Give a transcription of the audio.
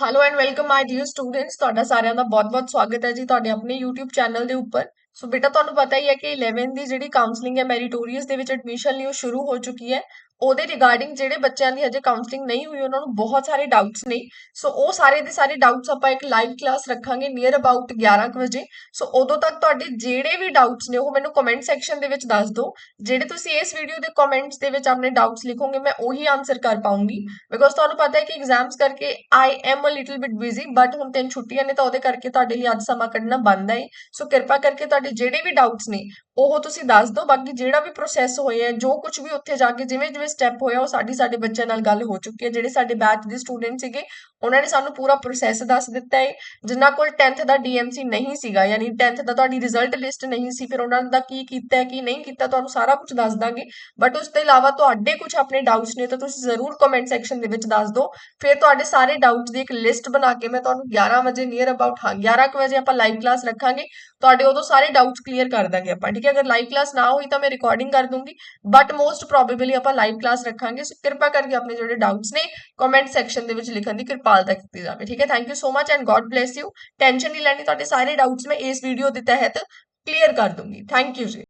Hello and welcome my dear students ਤੁਹਾਡਾ ਸਾਰਿਆਂ ਦਾ ਬਹੁਤ-ਬਹੁਤ ਸਵਾਗਤ ਹੈ ਜੀ ਤੁਹਾਡੇ ਆਪਣੇ YouTube ਚੈਨਲ ਦੇ ਉੱਪਰ। ਸੋ ਬੇਟਾ, ਤੁਹਾਨੂੰ ਪਤਾ ਹੀ ਹੈ ਕਿ 11th ਦੀ ਜਿਹੜੀ ਕਾਉਂਸਲਿੰਗ ਹੈ ਮੈਰੀਟੋਰੀਅਸ ਦੇ ਵਿੱਚ ਐਡਮਿਸ਼ਨ ਲਈ ਉਹ ਸ਼ੁਰੂ ਹੋ ਚੁੱਕੀ ਹੈ। ਉਹਦੇ ਰਿਗਾਰਡਿੰਗ ਜਿਹੜੇ ਬੱਚਿਆਂ ਦੀ ਹਜੇ ਕਾਉਂਸਲਿੰਗ ਨਹੀਂ ਹੋਈ, ਉਹਨਾਂ ਨੂੰ ਬਹੁਤ ਸਾਰੇ ਡਾਊਟਸ ਨੇ। ਸੋ ਉਹ ਸਾਰੇ ਦੇ ਸਾਰੇ ਡਾਊਟਸ ਆਪਾਂ ਇੱਕ ਲਾਈਵ ਕਲਾਸ ਰੱਖਾਂਗੇ ਨੀਅਰ ਅਬਾਊਟ 11 ਕੁ ਵਜੇ। ਸੋ ਉਦੋਂ ਤੱਕ ਤੁਹਾਡੇ ਜਿਹੜੇ ਵੀ ਡਾਊਟਸ ਨੇ, ਉਹ ਮੈਨੂੰ ਕਮੈਂਟ ਸੈਕਸ਼ਨ ਦੇ ਵਿੱਚ ਦੱਸ ਦਿਓ। ਜਿਹੜੇ ਤੁਸੀਂ ਇਸ ਵੀਡੀਓ ਦੇ ਕਮੈਂਟਸ ਦੇ ਵਿੱਚ ਆਪਣੇ ਡਾਊਟਸ ਲਿਖੋਗੇ, ਮੈਂ ਉਹੀ ਆਨਸਰ ਕਰ ਪਾਉਂਗੀ। ਬਿਕੋਜ਼ ਤੁਹਾਨੂੰ ਪਤਾ ਹੈ ਕਿ ਐਗਜ਼ਾਮਸ ਕਰਕੇ I am a little bit busy but ਹੁਣ ਤਿੰਨ ਛੁੱਟੀਆਂ ਨੇ, ਤਾਂ ਉਹਦੇ ਕਰਕੇ ਤੁਹਾਡੇ ਲਈ ਅੱਜ ਸਮਾਂ ਕੱਢਣਾ ਬੰਦ ਹੈ। ਸੋ ਕਿਰਪਾ ਕਰਕੇ ਤੁਹਾਡੇ ਜਿਹੜੇ ਵੀ ਡਾਊਟਸ ਨੇ ਉਹ ਤੁਸੀਂ ਦੱਸ ਦਿਓ, ਬਾਕੀ ਜਿਹੜਾ ਵੀ ਪ੍ਰੋਸੈਸ ਹੋਇਆ ਜੋ ਕੁਝ ਵੀ ਉੱਥੇ ਜਾ ਕੇ ਜਿਵੇਂ ਜਿਵੇਂ ਸਟੈਪ ਹੋਇਆ ਉਹ ਸਾਡੀ ਸਾਡੇ ਬੱਚਿਆਂ ਨਾਲ ਗੱਲ ਹੋ ਚੁੱਕੀ ਹੈ ਜਿਹੜੇ ਸਾਡੇ ਬੈਚ ਦੇ ਸਟੂਡੈਂਟ ਸੀਗੇ, ਉਹਨਾਂ ਨੇ ਸਾਨੂੰ ਪੂਰਾ ਪ੍ਰੋਸੈਸ ਦੱਸ ਦਿੱਤਾ ਹੈ ਜਿਨ੍ਹਾਂ ਕੋਲ 10th ਦਾ ਡੀਐਮਸੀ ਨਹੀਂ ਸੀਗਾ, ਯਾਨੀ 10th ਦਾ ਤੁਹਾਡੀ ਰਿਜ਼ਲਟ ਲਿਸਟ ਨਹੀਂ ਸੀ, ਫਿਰ ਉਹਨਾਂ ਦਾ ਕੀ ਕੀਤਾ ਹੈ, ਕੀ ਨਹੀਂ ਕੀਤਾ, ਤੁਹਾਨੂੰ ਸਾਰਾ ਕੁਝ ਦੱਸ ਦਾਂਗੇ। ਬਟ ਉਸ ਤੋਂ ਇਲਾਵਾ ਤੁਹਾਡੇ ਕੁਝ ਆਪਣੇ ਡਾਊਟਸ ਨੇ, ਤਾਂ ਤੁਸੀਂ ਜ਼ਰੂਰ ਕਮੈਂਟ ਸੈਕਸ਼ਨ ਦੇ ਵਿੱਚ ਦੱਸ ਦਿਓ। ਫਿਰ ਤੁਹਾਡੇ ਸਾਰੇ ਡਾਊਟਸ ਦੀ ਇੱਕ ਲਿਸਟ ਬਣਾ ਕੇ ਮੈਂ ਤੁਹਾਨੂੰ 11 ਵਜੇ ਨੀਅਰ ਅਬਾਊਟ ਹਾਂ 11 ਕੁ ਵਜੇ ਆਪਾਂ ਲਾਈਵ ਕਲਾਸ ਰੱਖਾਂਗੇ। ਤੁਹਾਡੇ ਉਦੋਂ ਸਾਰੇ ਡਾਊਟਸ ਕਲੀਅਰ ਕਰ ਦਾਂਗੇ ਆਪਾਂ, ਠੀਕ ਹੈ? ਅਗਰ ਲਾਈਵ ਕਲਾਸ ਨਾ ਹੋਈ ਤਾਂ ਮੈਂ ਰਿਕਾਰਡਿੰਗ ਕਰ ਦੂੰਗੀ ਬਟ ਮੋਸਟ ਪ੍ਰੋਬੇਬਲੀ ਆਪਾਂ ਲਾਈਵ ਕਲਾਸ ਰੱਖਾਂਗੇ ਸੋ ਕਿਰਪਾ ਕਰਕੇ ਆਪਣੇ ਜਿਹੜੇ ਡਾਊਟਸ ਨੇ ਕਮੈਂਟ ਸੈਕਸ਼ਨ ਦੇ ਵਿੱਚ ਲਿਖਣ ਦੀ ਕਿਰਪਾਲਤਾ ਕੀਤੀ ਜਾਵੇ, ਠੀਕ ਹੈ? Thank you so much and god bless you tension ਨਹੀਂ ਲੈਣੀ, ਤੁਹਾਡੇ ਸਾਰੇ ਡਾਊਟਸ ਮੈਂ ਇਸ ਵੀਡੀਓ ਦੇ ਤਹਿਤ ਕਲੀਅਰ ਕਰ ਦੂੰਗੀ। ਥੈਂਕ ਯੂ ਜੀ।